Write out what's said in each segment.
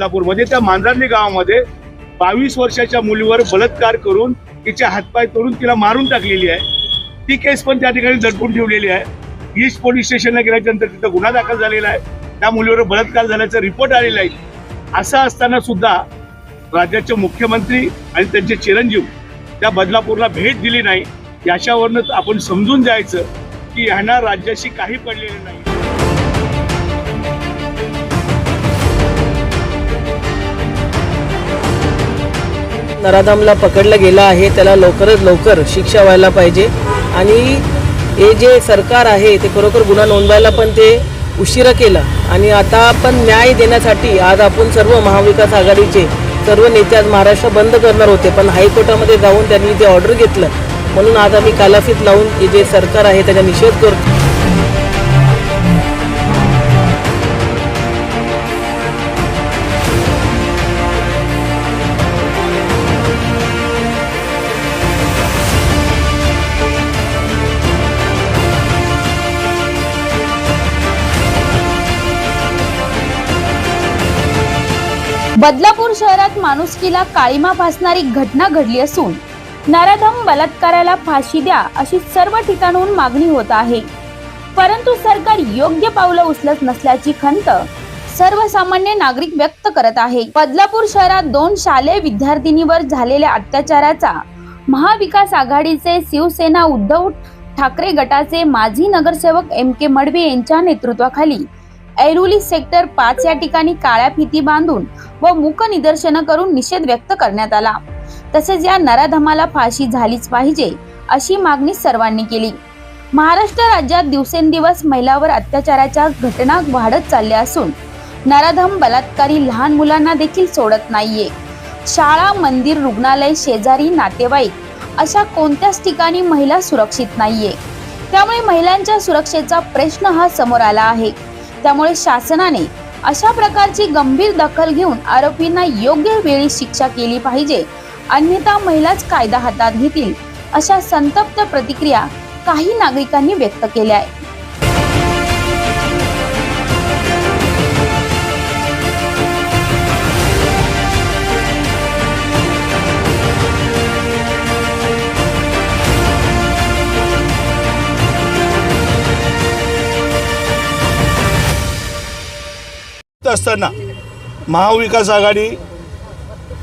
बदलापूरमध्ये. त्या मांजरली गावामध्ये बावीस वर्षाच्या मुलीवर बलात्कार करून तिचे हातपाय तोडून तिला मारून टाकलेली आहे. ती केस पण त्या ठिकाणी दडपून ठेवलेली आहे. ईस्ट पोलीस स्टेशनला गेल्याच्यानंतर तिथं गुन्हा दाखल झालेला आहे. त्या मुलीवर बलात्कार झाल्याचा रिपोर्ट आलेला आहे. असं असताना सुद्धा राज्याचे मुख्यमंत्री आणि त्यांचे चिरंजीव त्या बदलापूरला भेट दिली नाही. याच्यावरनं आपण समजून जायचं की ह्यांना राज्याशी काही पडलेलं नाही. नराधामला पकडलं गेलं आहे त्याला लवकरात लवकर शिक्षा व्हायला पाहिजे. आणि हे जे सरकार आहे ते खरोखर गुन्हा नोंदवायला पण ते उशिरा केलं. आणि आता पण न्याय देण्यासाठी आज आपण सर्व महाविकास आघाडीचे सर्व नेते आज महाराष्ट्र बंद करणार होते पण हायकोर्टामध्ये जाऊन त्यांनी ते ऑर्डर घेतलं म्हणून आज आम्ही कालाफीत लावून हे जे सरकार आहे त्याचा निषेध करतो. बदलापूर शहरात माणुसकीला काळीमा फासणारी घटना घडली असून नराधम बलात्काराला फाशी द्या अशी सर्व ठिकाणून मागणी होत आहे. परंतु सरकार योग्य पावलं उचलत नसल्याची खंत सर्वसामान्य नागरिक व्यक्त करत आहे. बदलापूर शहरात दोन शालेय विद्यार्थिनीवर झालेल्या अत्याचाराचा महाविकास आघाडीचे शिवसेना उद्धव ठाकरे गटाचे माजी नगरसेवक एम के मडवी यांच्या नेतृत्वाखाली ऐरोली सेक्टर पाच या ठिकाणी काळ्या फिती बांधून व मूक निदर्शन करून निषेध व्यक्त करण्यात आला. तसेच या नराधमाला फाशी झालीच पाहिजे अशी मागणी सर्वांनी केली. महाराष्ट्र राज्यात दिवसेंदिवस महिलावर अत्याचाराच्या घटना वाढत चालल्या असून नराधम बलात्कारी लहान मुलांना देखील सोडत नाहीये. शाळा मंदिर रुग्णालय शेजारी नातेवाईक अशा कोणत्याच ठिकाणी महिला सुरक्षित नाहीये. त्यामुळे महिलांच्या सुरक्षेचा प्रश्न हा समोर आला आहे. त्यामुळे शासनाने अशा प्रकारची गंभीर दखल घेऊन आरोपींना योग्य वेळी शिक्षा केली पाहिजे. अन्यथा महिलाच कायदा हातात घेतील अशा संतप्त प्रतिक्रिया काही नागरिकांनी व्यक्त केल्या आहेत. असताना महाविकास आघाडी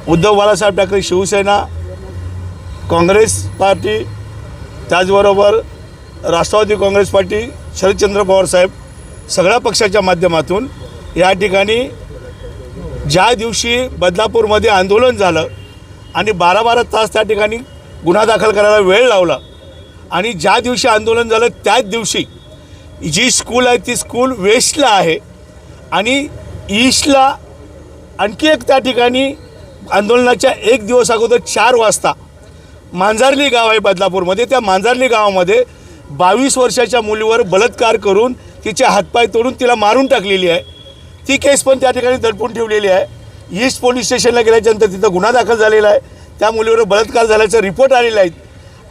उद्धव बाळासाहेब ठाकरे शिवसेना काँग्रेस पार्टी त्याचबरोबर राष्ट्रवादी काँग्रेस पार्टी शरदचंद्र पवार साहेब सगळ्या पक्षाच्या माध्यमातून या ठिकाणी ज्या दिवशी बदलापूरमध्ये आंदोलन झालं आणि बारा बारा तास त्या ठिकाणी गुन्हा दाखल करायला वेळ लावला आणि ज्या दिवशी आंदोलन झालं त्याच दिवशी जी स्कूल आहे ती स्कूल वेस्टला आहे आणि ईस्टला आणखी एक त्या ठिकाणी आंदोलनाच्या एक दिवस अगोदर चार वाजता मांजारली गाव आहे बदलापूरमध्ये. त्या मांजारली गावामध्ये बावीस वर्षाच्या मुलीवर बलात्कार करून तिचे हातपाय तोडून तिला मारून टाकलेली आहे. ती केस पण त्या ठिकाणी दडपून ठेवलेली आहे. ईस्ट पोलीस स्टेशनला गेल्याच्यानंतर तिथं गुन्हा दाखल झालेला आहे. त्या मुलीवर बलात्कार झाल्याचा रिपोर्ट आलेला आहे.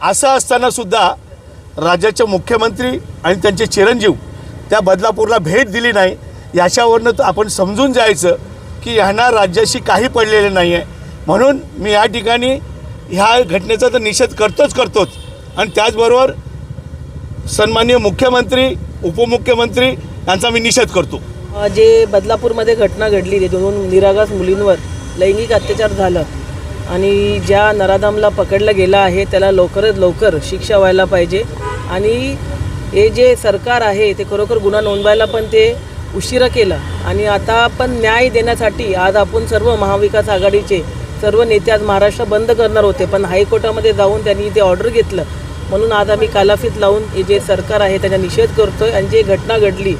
असं असताना सुद्धा राज्याचे मुख्यमंत्री आणि त्यांचे चिरंजीव त्या बदलापूरला भेट दिली नाही. याच्यावरनं तर आपण समजून जायचं की ह्यांना राज्याशी काही पडलेलं नाही आहे म्हणून मी या ठिकाणी ह्या घटनेचा तर निषेध करतोच करतोच. आणि त्याचबरोबर सन्माननीय मुख्यमंत्री उपमुख्यमंत्री यांचा मी निषेध करतो. जे बदलापूरमध्ये घटना घडली ते दोन निरागस मुलींवर लैंगिक अत्याचार झालं. आणि ज्या नराधामला पकडलं गेलं आहे त्याला लवकरच लवकर शिक्षा व्हायला पाहिजे. आणि हे जे सरकार आहे ते खरोखर गुन्हा नोंदवायला पण ते उशिरा केलं. आणि आता पण न्याय देण्यासाठी आज आपण सर्व महाविकास आघाडीचे सर्व नेते आज महाराष्ट्र बंद करणार होते. पण हायकोर्टामध्ये जाऊन त्यांनी ते ऑर्डर घेतलं. म्हणून आज आम्ही कालाफीत लावून हे जे सरकार आहे त्याचा निषेध करतो आहे आणि जे घटना घडली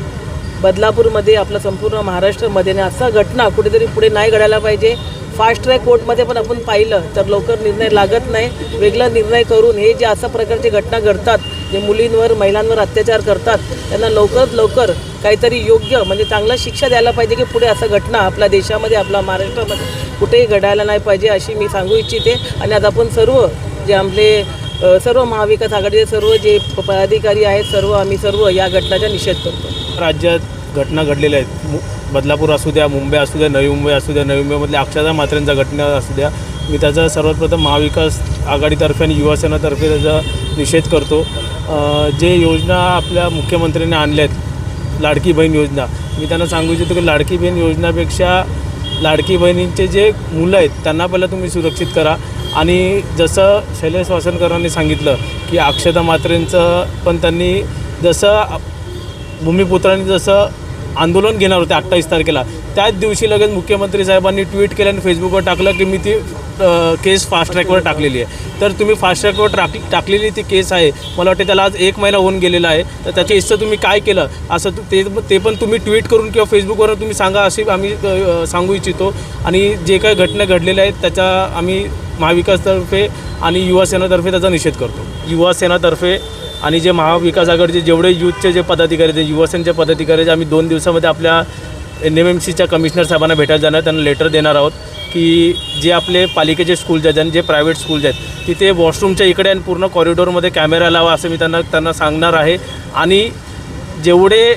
बदलापूरमध्ये आपलं संपूर्ण महाराष्ट्रामध्ये आणि असा घटना कुठेतरी पुढे नाही घडायला पाहिजे. फास्ट ट्रॅक कोर्टमध्ये पण आपण पाहिलं तर लवकर निर्णय लागत नाही. वेगळा निर्णय करून हे जे अशा प्रकारचे घटना घडतात जे मुलींवर महिलांवर अत्याचार करतात त्यांना लवकरात लवकर काहीतरी योग्य म्हणजे चांगला शिक्षा द्यायला पाहिजे की पुढे असं घटना आपल्या देशामध्ये आपल्या महाराष्ट्रामध्ये कुठेही घडायला नाही पाहिजे अशी मी सांगू इच्छिते. आणि आज आपण सर्व जे आपले सर्व महाविकास आघाडीचे सर्व जे पदाधिकारी आहेत सर्व आम्ही सर्व या घटनाचा निषेध करतो. राज्यात घटना घडलेल्या आहेत. मु बदलापूर असू द्या मुंबई असू द्या नवी मुंबई असू द्या नवी मुंबईमधल्या अक्षरधा मात्रेंचा घटना असू द्या. मी त्याचा सर्वात प्रथम महाविकास आघाडीतर्फे आणि युवासेनातर्फे त्याचा निषेध करतो. जे योजना आपल्या मुख्यमंत्र्यांनी आणल्या आहेत लाडकी बहीण योजना. मी त्यांना सांगू इच्छितो की लाडकी बहीण योजनापेक्षा लाडकी बहिणींचे जे मुलं आहेत त्यांना पहिला तुम्ही सुरक्षित करा. आणि जसं शैलेश वासनकरांनी सांगितलं की अक्षता मात्रेंचं पण त्यांनी जसं भूमिपुत्रांनी जसं आंदोलन घेणार होते अठ्ठावीस तारखेला. त्याच दिवशी लगेच मुख्यमंत्री साहेबांनी ट्विट केलं आणि फेसबुकवर टाकलं की मी ती केस फास्ट ट्रॅकवर टाकलेली आहे. तर तुम्ही फास्ट ट्रॅकवर टाक टाकलेली ती केस आहे. मला वाटते त्याला आज एक महिना होऊन गेलेला आहे. तर त्याच्या हिस्सं तुम्ही काय केलं? असं ते ते पण तुम्ही ट्विट करून किंवा फेसबुकवर तुम्ही सांगा अशी आम्ही सांगू इच्छितो. आणि जे काही घटना घडलेल्या आहेत त्याचा आम्ही महाविकासतर्फे आणि युवासेनातर्फे त्याचा निषेध करतो. युवासेनातर्फे आणि जे महाविकास आघाडीचे जेवढे युथचे जे पदाधिकारी आहेत युवासेनेचे पदाधिकारी आहेत, आम्ही दोन दिवसामध्ये आपल्या एन एम एम सीच्या कमिशनर साहेबांना भेटायला जाणार त्यांना लेटर देणार आहोत की जे आपले पालिकेचे स्कूल्स आहेत आणि जे प्रायव्हेट स्कूल्स आहेत तिथे वॉशरूमच्या इकडे आणि पूर्ण कॉरिडॉरमध्ये कॅमेरा लावा असं मी त्यांना त्यांना सांगणार आहे. आणि जेवढे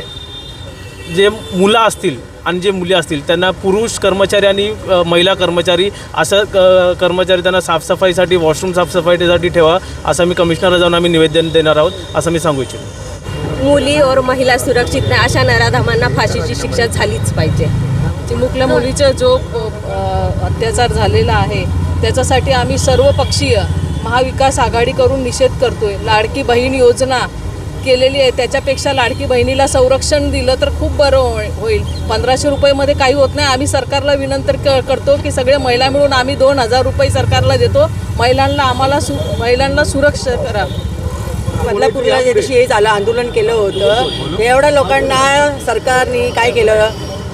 जे मुलं असतील आणि जे मुली असतील त्यांना पुरुष कर्मचारी आणि महिला कर्मचारी असं क कर्मचारी त्यांना साफसफाईसाठी वॉशरूम साफसफाईसाठी ठेवा असं मी कमिशनरला जाऊन आम्ही निवेदन देणार आहोत असं मी सांगू इच्छितो. मुली और महिला सुरक्षित नाही अशा नराधामांना फाशीची शिक्षा झालीच पाहिजे. चिमुकल्या मुलीचा जो अत्याचार झालेला आहे त्याच्यासाठी आम्ही सर्वपक्षीय महाविकास आघाडी करून निषेध करतोय. लाडकी बहीण योजना केलेली आहे त्याच्यापेक्षा लाडकी बहिणीला संरक्षण दिलं तर खूप बरं होय- होईल. पंधराशे रुपयेमध्ये काही होत नाही. आम्ही सरकारला विनंती क करतो की सगळे महिला मिळून आम्ही दोन हजार रुपये सरकारला देतो. महिलांना आम्हाला सु महिलांना सुरक्षा करा. बदलापूरला ज्या दिवशी हे झालं आंदोलन केलं होतं ते एवढ्या लोकांना सरकारने काय केलं?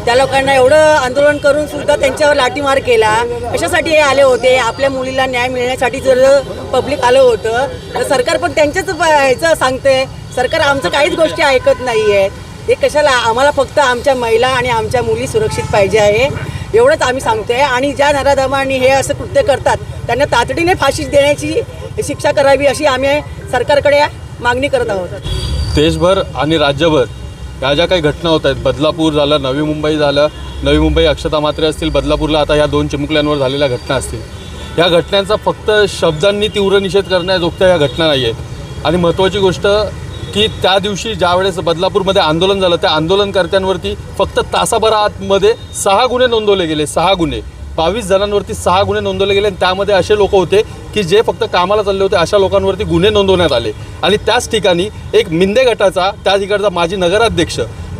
त्या लोकांना एवढं आंदोलन करून सुद्धा त्यांच्यावर लाठीमार केला. कशासाठी हे आले होते? आपल्या मुलीला न्याय मिळण्यासाठी जर पब्लिक आलं होतं तर सरकार पण त्यांच्याच ह्याचं सांगते सरकार आमचं काहीच गोष्टी ऐकत नाही आहेत हे कशाला? आम्हाला फक्त आमच्या महिला आणि आमच्या मुली सुरक्षित पाहिजे आहे. एवढंच आम्ही सांगतोय. आणि ज्या नराधमांनी हे असं कृत्य करतात त्यांना तातडीने फाशी देण्याची शिक्षा करावी अशी आम्ही सरकारकडे मागणी करत आहोत. देशभर आणि राज्यभर ह्या ज्या काही घटना होत आहेत बदलापूर झालं नवी मुंबई झालं नवी मुंबई अक्षता मात्रे असतील बदलापूरला आता ह्या दोन चिमुकल्यांवर झालेल्या घटना असतील. ह्या घटनांचा फक्त शब्दांनी तीव्र निषेध करण्याजोगत्या ह्या घटना नाही आहेत आणि महत्त्वाची गोष्ट की त्या दिवशी ज्यावेळेस बदलापूरमध्ये आंदोलन झालं त्या आंदोलनकर्त्यांवरती फक्त तासाभरा आतमध्ये सहा गुन्हे नोंदवले गेले सहा गुन्हे. बावीस जणांवरती सहा गुन्हे नोंदवले गेले आणि त्यामध्ये असे लोक होते की जे फक्त कामाला चालले होते अशा लोकांवरती गुन्हे नोंदवण्यात आले. आणि त्याच ठिकाणी एक मिंदे गटाचा त्या तिकडचा माजी नगराध्यक्ष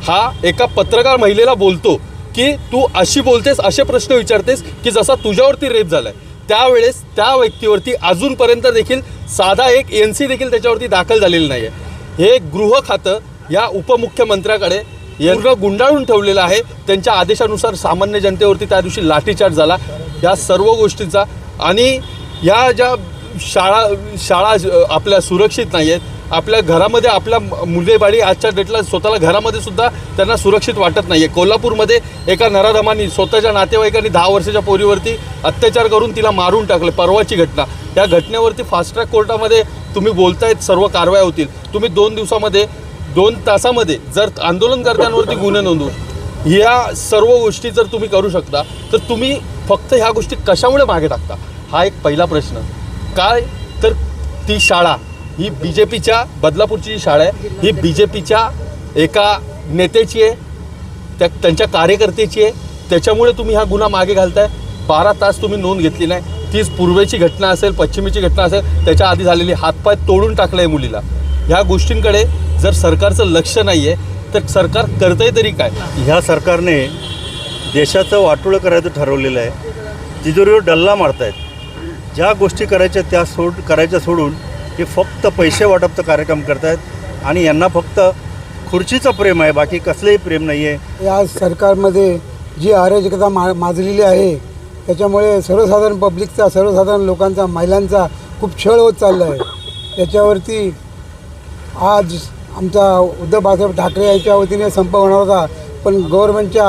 हा एका पत्रकार महिलेला बोलतो की तू अशी बोलतेस असे प्रश्न विचारतेस की जसा तुझ्यावरती रेप झालाय. त्यावेळेस त्या व्यक्तीवरती अजूनपर्यंत देखील साधा एक एन सी देखील त्याच्यावरती दाखल झालेली नाही आहे हे गृह खातं या उपमुख्यमंत्र्याकडे पूर्ण गुंडाळून ठेवलेलं आहे. त्यांच्या आदेशानुसार सामान्य जनतेवरती त्या दिवशी लाठीचार्ज झाला. या सर्व गोष्टींचा आणि या ज्या शाळा शाळा आपल्या सुरक्षित नाही आहेत आपल्या घरामध्ये आपल्या मुलेबाळी आजच्या डेटला स्वतःला घरामध्ये सुद्धा त्यांना सुरक्षित वाटत नाही आहे कोल्हापूरमध्ये एका नराधमानी स्वतःच्या नातेवाईकांनी दहा वर्षाच्या पोरीवरती अत्याचार करून तिला मारून टाकले. परवाची घटना. या घटनेवरती फास्ट ट्रॅक कोर्टामध्ये तुम्ही बोलतायत सर्व कारवाया होतील. तुम्ही दोन दिवसामध्ये दोन तासामध्ये जर आंदोलनकर्त्यांवरती गुन्हे नोंदवून ह्या सर्व गोष्टी जर तुम्ही करू शकता तर तुम्ही फक्त ह्या गोष्टी कशामुळे मागे टाकता? हा एक पहिला प्रश्न. काय? तर ती शाळा ही बी जे पीच्या बदलापूरची जी शाळा आहे ही बी जे पीच्या एका नेत्याची आहे त्या त्यांच्या कार्यकर्त्याची आहे. त्याच्यामुळे तुम्ही हा गुन्हा मागे घालताय. बारा तास तुम्ही नोंद घेतली नाही. तीच पूर्वेची घटना असेल पश्चिमेची घटना असेल त्याच्या आधी झालेली हातपाय तोडून टाकलं आहे मुलीला. ह्या गोष्टींकडे जर सरकारचं लक्ष नाही आहे तर सरकार करतंय तरी काय? ह्या सरकारने देशाचं वाटोळं करायचं ठरवलेलं आहे. तिजोरीवर डल्ला मारतायत. ज्या गोष्टी करायच्या त्या सोड करायच्या सोडून हे फक्त पैसे वाटपचा कार्यक्रम करतायत आणि यांना फक्त खुर्चीचं प्रेम आहे बाकी कसलंही प्रेम नाही आहे या सरकारमध्ये जी अराजकता मा माजलेली आहे त्याच्यामुळे सर्वसाधारण पब्लिकचा सर्वसाधारण लोकांचा महिलांचा खूप छळ होत चालला आहे त्याच्यावरती आज आमचा उद्धव बाळासाहेब ठाकरे यांच्या वतीने संप होणार होता पण गव्हर्नमेंटच्या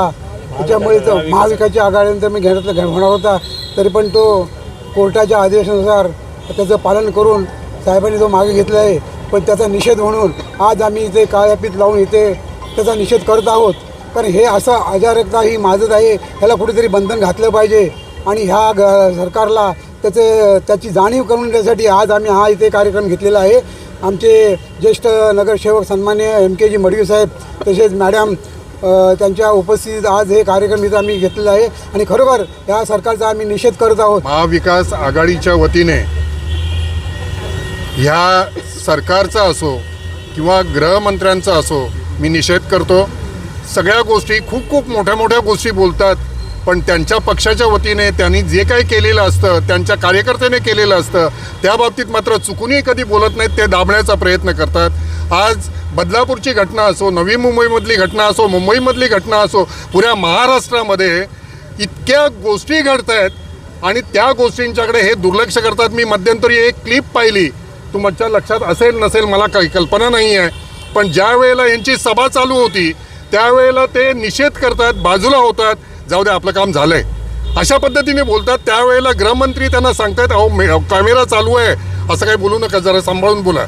ह्याच्यामुळे तो महाविकासच्या आघाडीनंतर मी घेण्यात होणार होता तरी पण तो कोर्टाच्या आदेशानुसार त्याचं पालन करून साहेबांनी जो मागे घेतला आहे. पण त्याचा निषेध म्हणून आज आम्ही इथे काळ्यापीत लावून इथे त्याचा निषेध करत आहोत. कारण हे असं अजारकता ही माझंच आहे ह्याला कुठेतरी बंधन घातलं पाहिजे. आणि ह्या ग सरकारला त्याचे त्याची जाणीव करून देण्यासाठी आज आम्ही हा इथे कार्यक्रम घेतलेला आहे. आमचे ज्येष्ठ नगरसेवक सन्मान्य एम के जी मडवी साहेब तसेच मॅडम त्यांच्या उपस्थितीत आज हे कार्यक्रम इथं आम्ही घेतलेला आहे. आणि खरोखर या सरकारचा आम्ही निषेध करत आहोत. महाविकास आघाडीच्या वतीने ह्या सरकारचा असो किंवा गृहमंत्र्यांचा असो मी निषेध करतो. सगळ्या गोष्टी खूप खूप मोठ्या मोठ्या गोष्टी बोलतात. पण त्यांच्या पक्षाच्या वतीने त्यांनी जे काही केलेलं असतं त्यांच्या कार्यकर्त्याने केलेलं असतं त्या बाबतीत मात्र चुकूनही कधी बोलत नाहीत ते दाबण्याचा प्रयत्न करतात. आज बदलापूरची घटना असो नवी मुंबईमधली घटना असो मुंबईमधली घटना असो पुऱ्या महाराष्ट्रामध्ये इतक्या गोष्टी घडत आहेत आणि त्या गोष्टींच्याकडे हे दुर्लक्ष करतात. मी मध्यंतरी एक क्लिप पाहिली. तुमच्या लक्षात असेल नसेल मला काही कल्पना नाही आहे. पण ज्या वेळेला यांची सभा चालू होती त्यावेळेला ते निषेध करतात बाजूला होतात. जाऊ दे आपलं काम झालंय. अशा पद्धतीने बोलतात. त्यावेळेला गृहमंत्री त्यांना सांगतायत अहो कॅमेरा चालू आहे. असं काही बोलू नका जरा सांभाळून बोला.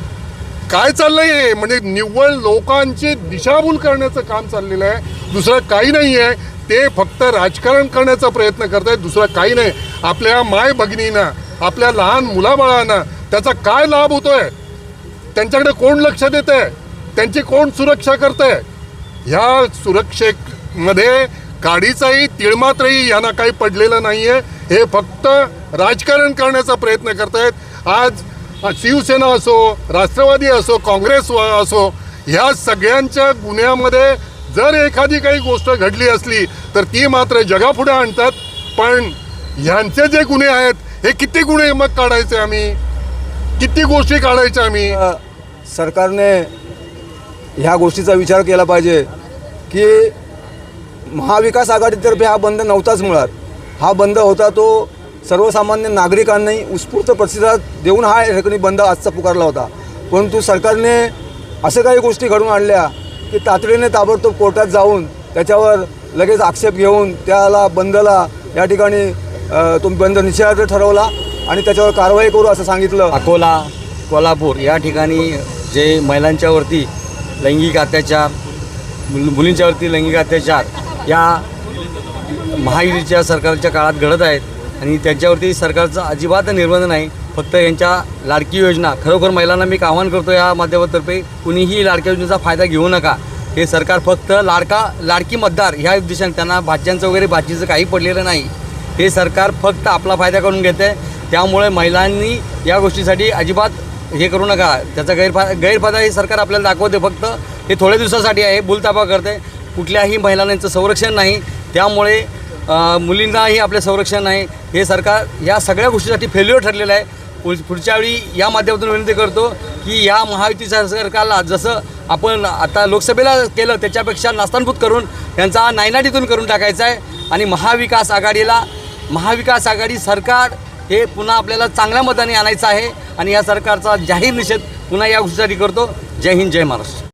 काय चाललंय? हे? म्हणजे निव्वळ लोकांची दिशाभूल करण्याचं काम चाललेलं आहे. दुसरं काही नाही आहे. ते फक्त राजकारण करण्याचा प्रयत्न करत आहेत दुसरं काही नाही. आपल्या माय भगिनींना आपल्या लहान मुलाबाळांना त्याचा काय लाभ होतोय? त्यांच्याकडे कोण लक्ष देत आहे त्यांची कोण सुरक्षा करत आहे ह्या सुरक्षेमध्ये काडीचाही तिळमात्रही यांना काही पडलेलं नाही आहे हे फक्त राजकारण करण्याचा प्रयत्न करतायत. आज शिवसेना असो राष्ट्रवादी असो काँग्रेस व- असो ह्या सगळ्यांच्या गुन्ह्यामध्ये जर एखादी काही गोष्ट घडली असली तर ती मात्र जगापुढे आणतात. पण ह्यांचे जे गुन्हे आहेत हे किती गुन्हे मग काढायचे आम्ही? किती गोष्टी काढायच्या आम्ही? सरकारने ह्या गोष्टीचा विचार केला पाहिजे की महाविकास आघाडीतर्फे हा बंद नव्हताच मुळात. हा बंद होता तो सर्वसामान्य नागरिकांनी उत्स्फूर्त प्रतिसाद देऊन हा या ठिकाणी बंद आजचा पुकारला होता. परंतु सरकारने असं काही गोष्टी घडून आणल्या की तातडीने ताबडतोब कोर्टात जाऊन त्याच्यावर लगेच आक्षेप घेऊन त्याला बंदला या ठिकाणी तो बंद निषेधार्थ ठरवला आणि त्याच्यावर कारवाई करू असं सांगितलं. अकोला कोल्हापूर या ठिकाणी जे महिलांच्यावरती लैंगिक अत्याचार मुल मुलींच्यावरती लैंगिक अत्याचार या महायुतीच्या सरकारच्या काळात घडत आहेत आणि त्यांच्यावरती सरकारचं अजिबात निर्बंध नाही. फक्त यांच्या लाडकी योजना खरोखर महिलांना मी एक आवाहन करतो या माध्यमातर्फे कुणीही लाडक्या योजनेचा फायदा घेऊ नका. हे सरकार फक्त लाडका लाडकी मतदार ह्या उद्देशाने त्यांना भाज्यांचं वगैरे भाजीचं काही पडलेलं नाही. हे सरकार फक्त आपला फायदा करून घेते त्यामुळे महिलांनी या गोष्टीसाठी अजिबात हे करू नका. त्याचा गैरफा गैरफायदा हे सरकार आपल्याला दाखवते फक्त हे थोड्या दिवसासाठी आहे भूलतापा करते कुठल्याही महिलांना यांचं संरक्षण नाही. त्यामुळे मुलींनाही आपलं संरक्षण नाही. हे सरकार या सगळ्या गोष्टीसाठी फेल्युअर ठरलेलं आहे. पुढ- पुढच्या वेळी या माध्यमातून विनंती करतो की या महायुतीच्या सरकारला जसं आपण आता लोकसभेला केलं त्याच्यापेक्षा नास्तानभूत करून त्यांचा नायनाटीतून करून टाकायचा आहे. आणि महाविकास आघाडीला महाविकास आघाडी सरकार हे पुन्हा आपल्याला चांगल्या मताने आणायचं आहे. आणि या सरकारचा जाहीर निषेध पुन्हा या गोष्टीसाठी करतो. जय हिंद जय महाराष्ट्र.